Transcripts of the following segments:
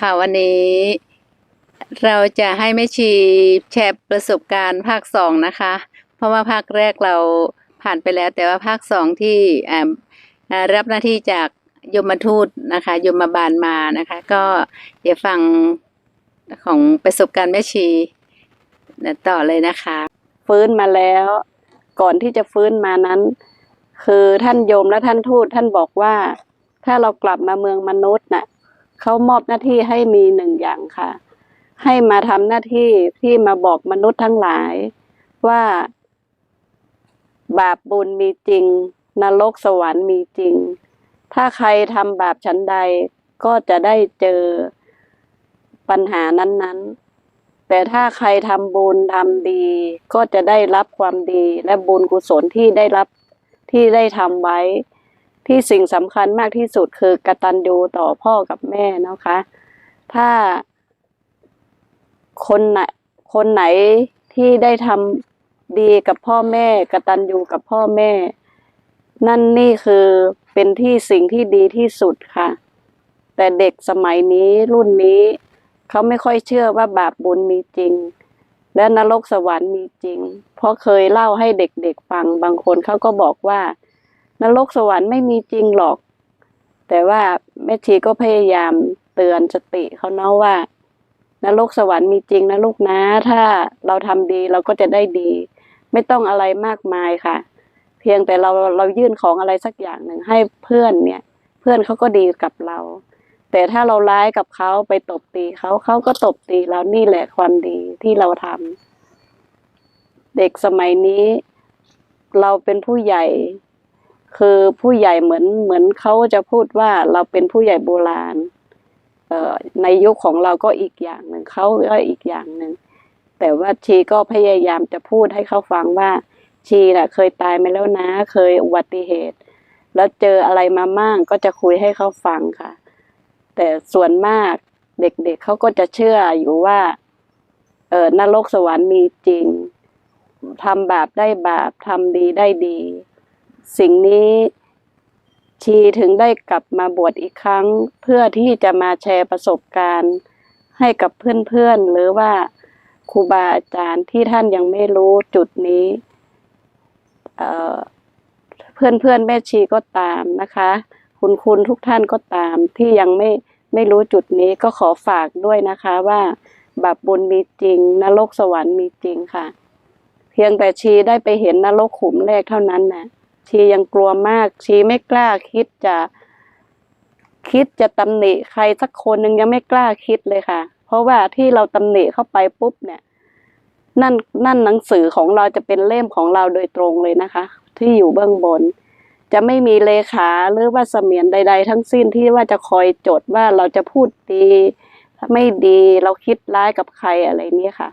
ค่ะวันนี้ เราจะให้แม่ชีแชร์ประสบการณ์ภาคสองนะคะ เพราะว่าภาคแรกเราผ่านไปแล้ว แต่ว่าภาคสองที่รับหน้าที่จากยมทูตนะคะยมบาลมานะคะ ก็เดี๋ยวฟังของประสบการณ์แม่ชีต่อเลยนะคะ ฟื้นมาแล้ว ก่อนที่จะฟื้นมานั้น คือท่านโยมและท่านทูตท่านบอกว่า ถ้าเรากลับมาเมืองมนุษย์น่ะ เขามอบหน้าที่ให้มีหนึ่งอย่างค่ะ ให้มาทำหน้าที่ที่มาบอกมนุษย์ทั้งหลาย ว่า บาปบุญมีจริง นรกสวรรค์มีจริง ถ้าใครทำบาปชั้นใดก็จะได้เจอปัญหานั้น ๆ แต่ถ้าใครทำบุญทำดี ก็จะได้รับความดีและบุญกุศลที่ได้รับที่ได้ทำไว้ ที่สิ่งสำคัญมากที่สุดคือกตัญญูต่อพ่อกับแม่นะคะ ถ้าคนไหนคนไหนที่ได้ทำดีกับพ่อแม่กตัญญูกับพ่อแม่ นั่นนี่คือเป็นที่สิ่งที่ดีที่สุดค่ะ แต่เด็กสมัยนี้รุ่นนี้เขาไม่ค่อยเชื่อว่าบาปบุญมีจริง และนรกสวรรค์มีจริง เพราะเคยเล่าให้เด็กๆฟังบางคนเขาก็บอกว่า นรกสวรรค์ไม่มีจริงหรอก แต่ว่าแม่ชีก็พยายามเตือนสติเขาเนาะว่านรกสวรรค์มีจริงนะลูกนะ ถ้าเราทำดีเราก็จะได้ดี ไม่ต้องอะไรมากมายค่ะ เพียงแต่เราเรายื่นของอะไรสักอย่างหนึ่งให้เพื่อนเนี่ย เพื่อนเขาก็ดีกับเรา แต่ถ้าเราร้ายกับเขาไปตบตีเขาเขาก็ตบตีเรานี่แหละความดีที่เราทำเด็กสมัยนี้ เราเป็นผู้ใหญ่ คือผู้ใหญ่เหมือนเหมือนเขาจะพูดว่าเราเป็นผู้ใหญ่โบราณเออในยุคของเราก็อีกอย่างหนึ่งเขาก็อีกอย่างหนึ่งแต่ว่าชีก็พยายามจะพูดให้เขาฟังว่าชีน่ะ เคยตายมาแล้วนะ เคยอุบัติเหตุ แล้วเจออะไรมามั่งก็จะคุยให้เขาฟังค่ะ แต่ส่วนมากเด็กๆเเขาก็จะเชื่ออยู่ว่า เออนรกสวรรค์มีจริงทำบาปได้บาปทำดีได้ดี สิ่งนี้ชีถึงได้กลับมาบวชอีกครั้ง เพื่อที่จะมาแชร์ประสบการณ์ให้กับเพื่อนๆ หรือว่าครูบาอาจารย์ที่ท่านยังไม่รู้จุดนี้เพื่อนเพื่อนแม่ชีก็ตามนะคะ คุณคุณทุกท่านก็ตามที่ยังไม่ไม่รู้จุดนี้ก็ขอฝากด้วยนะคะว่าบาปบุญมีจริง นรกสวรรค์มีจริงค่ะ เพียงแต่ชีได้ไปเห็นนรกขุมแรกเท่านั้นนะ ชียังกลัวมาก ชีไม่กล้าคิดจะคิดจะตำหนิใครสักคนหนึ่งยังไม่กล้าคิดเลยค่ะ เพราะว่าที่เราตำหนิเข้าไปปุ๊บเนี่ย นั่นนั่นหนังสือของเราจะเป็นเล่มของเราโดยตรงเลยนะคะ ที่อยู่เบื้องบน จะไม่มีเลขาหรือว่าเสมียนใด ๆ ทั้งสิ้นที่ว่าจะคอยจดว่าเราจะพูดดีไม่ดีเราคิดร้ายกับใครอะไรนี้ค่ะ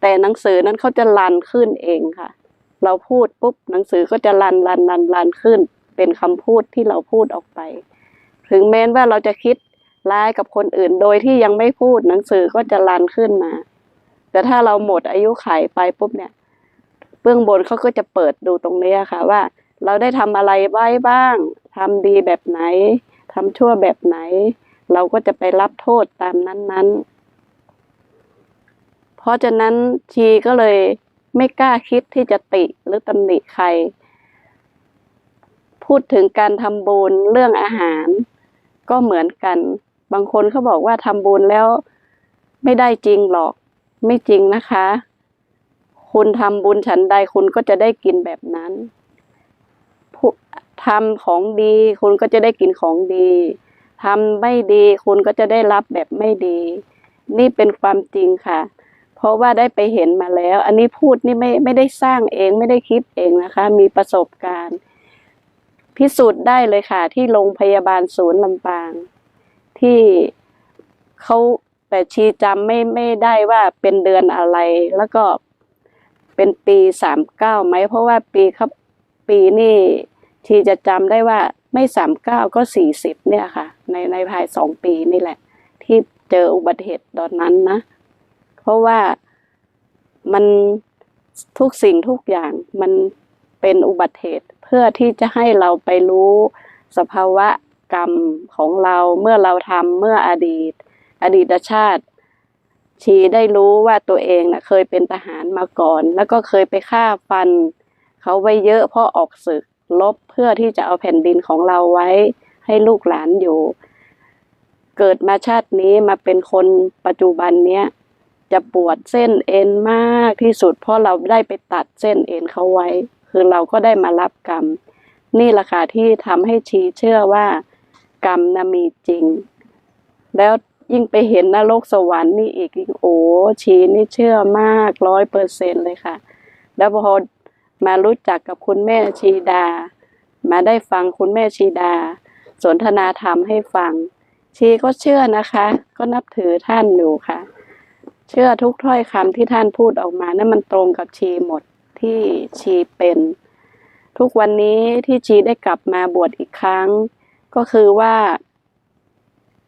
แต่หนังสือนั้นเขาจะรันขึ้นเองค่ะ เราพูดปุ๊บหนังสือก็จะรันรันรันรันขึ้น เป็นคำพูดที่เราพูดออกไป ถึงแม้ว่าเราจะคิดร้ายกับคนอื่นโดยที่ยังไม่พูดหนังสือก็จะรันขึ้นมา แต่ถ้าเราหมดอายุไขไปปุ๊บเนี่ยเบื้องบนเขาก็จะเปิดดูตรงนี้ค่ะว่า เราได้ทำอะไรไว้บ้างทำดีแบบไหนทำชั่วแบบไหน เราก็จะไปรับโทษตามนั้นๆ เพราะฉะนั้นชีก็เลย ไม่กล้าคิดที่จะติหรือตำหนิใคร พูดถึงการทำบุญเรื่องอาหาร ก็เหมือนกัน บางคนเขาบอกว่าทำบุญแล้วไม่ได้จริงหรอก ไม่จริงนะคะ คุณทำบุญฉันใดคุณก็จะได้กินแบบนั้นทำของดี คุณก็จะได้กินของดีทำไม่ดี คุณก็จะได้รับแบบไม่ดี นี่เป็นความจริงค่ะ เพราะว่าได้ไปเห็นมาแล้ว อันนี้พูดนี่ไม่ไม่ได้สร้างเองไม่ได้คิดเองนะคะ มีประสบการณ์ พิสูจน์ได้เลยค่ะ ที่โรงพยาบาลศูนย์ลำปาง ที่เขาแต่ชีจำไม่ไม่ได้ว่าเป็นเดือนอะไร แล้วก็เป็นปีสามเก้าไหม เพราะว่าปีครับปีนี่ชีจะจำได้ว่าไม่สามเก้าก็สี่สิบเนี่ยค่ะ ในในภายสองปีนี่แหละ ที่เจออุบัติเหตุตอนนั้นนะ เพราะว่ามันทุกสิ่งทุกอย่างมันเป็นอุบัติเหตุ เพื่อที่จะให้เราไปรู้สภาวะกรรมของเราเมื่อเราทำเมื่ออดีต อดีตชาติ ชีได้รู้ว่าตัวเองนะเคยเป็นทหารมาก่อน แล้วก็เคยไปฆ่าฟัน เขาไว้เยอะเพราะออกศึกลบเพื่อที่จะเอาแผ่นดินของเราไว้ให้ลูกหลานอยู่ เกิดมาชาตินี้มาเป็นคนปัจจุบันเนี้ย จะปวดเส้นเอ็นมากที่สุด เพราะเราได้ไปตัดเส้นเอ็นเขาไว้ คือเราก็ได้มารับกรรม นี่แหละค่ะที่ทำให้ชีเชื่อว่า กรรมนะมีจริง แล้วยิ่งไปเห็นนรกสวรรค์นี่อีกโอ้ชีนี่เชื่อมากร้อยเปอร์เซ็นเลยค่ะ แล้วพอมารู้จักกับคุณแม่ชีดา มาได้ฟังคุณแม่ชีดา สนทนาธรรมให้ฟัง ชีก็เชื่อนะคะ ก็นับถือท่านอยู่ค่ะ เชื่อทุกถ้อยคำที่ท่านพูดออกมานั่นมันตรงกับชีหมดที่ชีเป็น ทุกวันนี้ที่ชีได้กลับมาบวชอีกครั้ง ก็คือว่า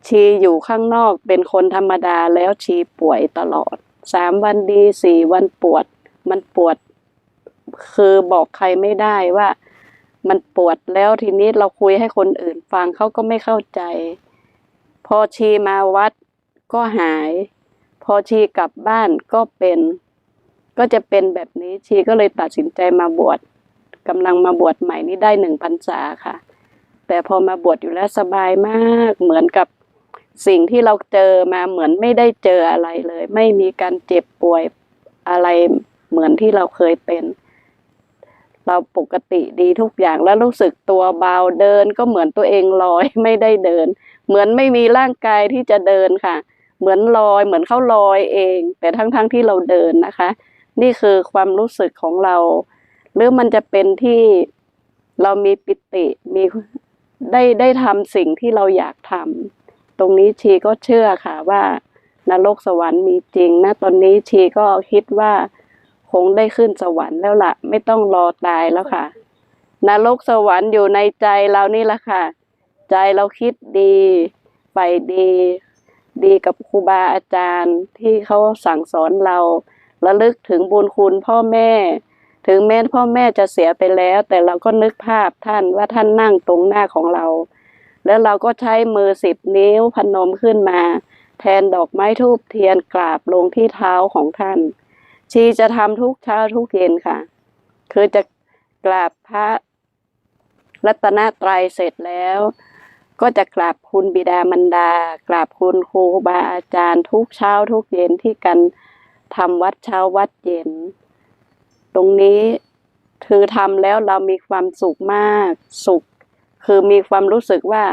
ชีอยู่ข้างนอกเป็นคนธรรมดาแล้วชีป่วยตลอดสามวันดีสี่วันปวด มันปวด คือบอกใครไม่ได้ว่า มันปวดแล้วทีนี้เราคุยให้คนอื่นฟังเขาก็ไม่เข้าใจ พอชีมาวัดก็หาย พอชีกลับบ้านก็เป็น ก็จะเป็นแบบนี้ชีก็เลยตัดสินใจมาบวชกำลังมาบวชใหม่นี่ได้หนึ่งพรรษาค่ะ แต่พอมาบวชอยู่แล้วสบายมากเหมือนกับสิ่งที่เราเจอมาเหมือนไม่ได้เจออะไรเลย ไม่มีการเจ็บป่วยอะไรเหมือนที่เราเคยเป็น เราปกติดีทุกอย่างแล้วรู้สึกตัวเบาเดินก็เหมือนตัวเองลอยไม่ได้เดิน เหมือนไม่มีร่างกายที่จะเดินค่ะ เหมือนลอยเหมือนเขาลอยเอง แต่ทั้งๆทที่เราเดินนะคะ นี่คือความรู้สึกของเรา หรือมันจะเป็นที่เรามีปิติมีได้ได้ทำสิ่งที่เราอยากทำตรงนี้ชีก็เชื่อค่ะว่านรกสวรรค์มีจริงนะตอนนี้ชีก็คิดว่าคงได้ขึ้นสวรรค์แล้วล่ะ ไม่ต้องรอตายแล้วค่ะนรกสวรรค์อยู่ในใจเรานี่แหละค่ะ ใจเราคิดดีไปดี ดีกับครูบาอาจารย์ที่เขาสั่งสอนเราระลึกถึงบุญคุณพ่อแม่ ถึงแม้พ่อแม่จะเสียไปแล้ว แต่เราก็นึกภาพท่านว่าท่านนั่งตรงหน้าของเรา แล้วเราก็ใช้มือสิบนิ้วพนมขึ้นมา แทนดอกไม้ทูบเทียนกราบลงที่เท้าของท่าน ชีจะทำทุกเช้าทุกเย็นค่ะ คือจะกราบพระรัตนตรัยเสร็จแล้ว ก็จะกราบคุณบิดามารดา กราบคุณครูบาอาจารย์ทุกเช้าทุกเย็นที่กันทำวัดเช้าวัดเย็น ตรงนี้คือทำแล้วเรามีความสุขมากสุข คือมีความรู้สึกว่า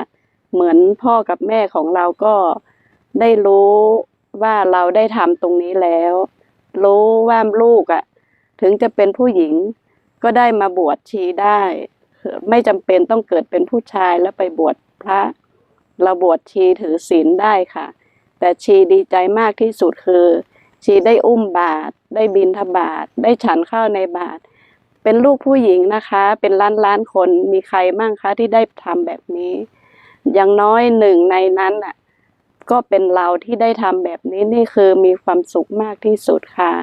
เหมือนพ่อกับแม่ของเราก็ได้รู้ว่าเราได้ทำตรงนี้แล้ว รู้ว่าลูกอะ่ะ ถึงจะเป็นผู้หญิงก็ได้มาบวชชีได้ ไม่จำเป็นต้องเกิดเป็นผู้ชายแล้วไปบวช พระเราบวชชีถือศีลได้ค่ะ แต่ชีดีใจมากที่สุดคือ ชีได้อุ้มบาตรได้บินทบาทได้ฉันข้าวในบาตรเป็นลูกผู้หญิงนะคะ เป็นล้านล้านคนมีใครมั่งคะที่ได้ทำแบบนี้ อย่างน้อยหนึ่งในนั้นอะก็เป็นเราที่ได้ทำแบบนี้นี่คือมีความสุขมากที่สุดค่ะ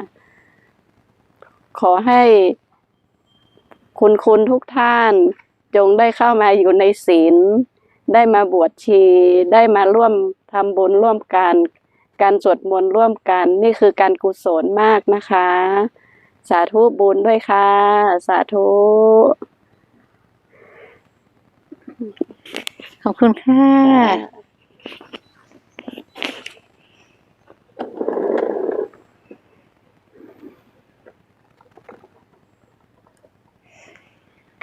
ขอให้คุณคุณทุกท่านจงได้เข้ามาอยู่ในศีล ได้มาบวชชีได้มาร่วมทำบุญร่วมกัน การสวดมนต์ร่วมกัน นี่คือการกุศลมากนะคะ สาธุบุญด้วยค่ะ สาธุขอบคุณค่ะ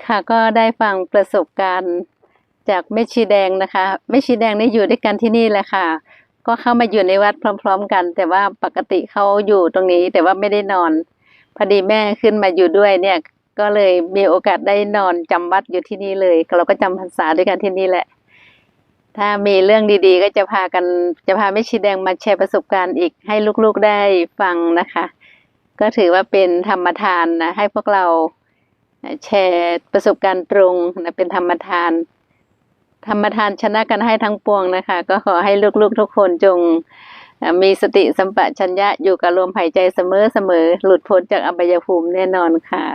ค่ะก็ได้ฟังประสบการณ์ จากแม่ชีแดงนะคะแม่ชีแดงนี่อยู่ด้วยกันที่นี่แหละค่ะ ก็เข้ามาอยู่ในวัดพร้อม ๆ กัน แต่ว่าปกติเขาอยู่ตรงนี้ แต่ว่าไม่ได้นอนพอดีแม่ขึ้นมาอยู่ด้วยเนี่ย ก็เลยมีโอกาสได้นอนจำวัดอยู่ที่นี่เลย เราก็จำพรรษาด้วยกันที่นี่แหละ ถ้ามีเรื่องดีๆ ก็จะพากันจะพาแม่ชีแดงมาแชร์ประสบการณ์อีกให้ลูกๆได้ฟังนะคะ ก็ถือว่าเป็นธรรมทานนะให้พวกเราแชร์ประสบการณ์ตรงนะเป็นธรรมทาน ธรรมทานชนะกันให้ทั้งปวงนะคะ ก็ขอให้ลูกๆทุกคนจงมีสติสัมปชัญญะอยู่กับลมหายใจเสมอๆหลุดพ้นจากอบายภูมิแน่นอนค่ะ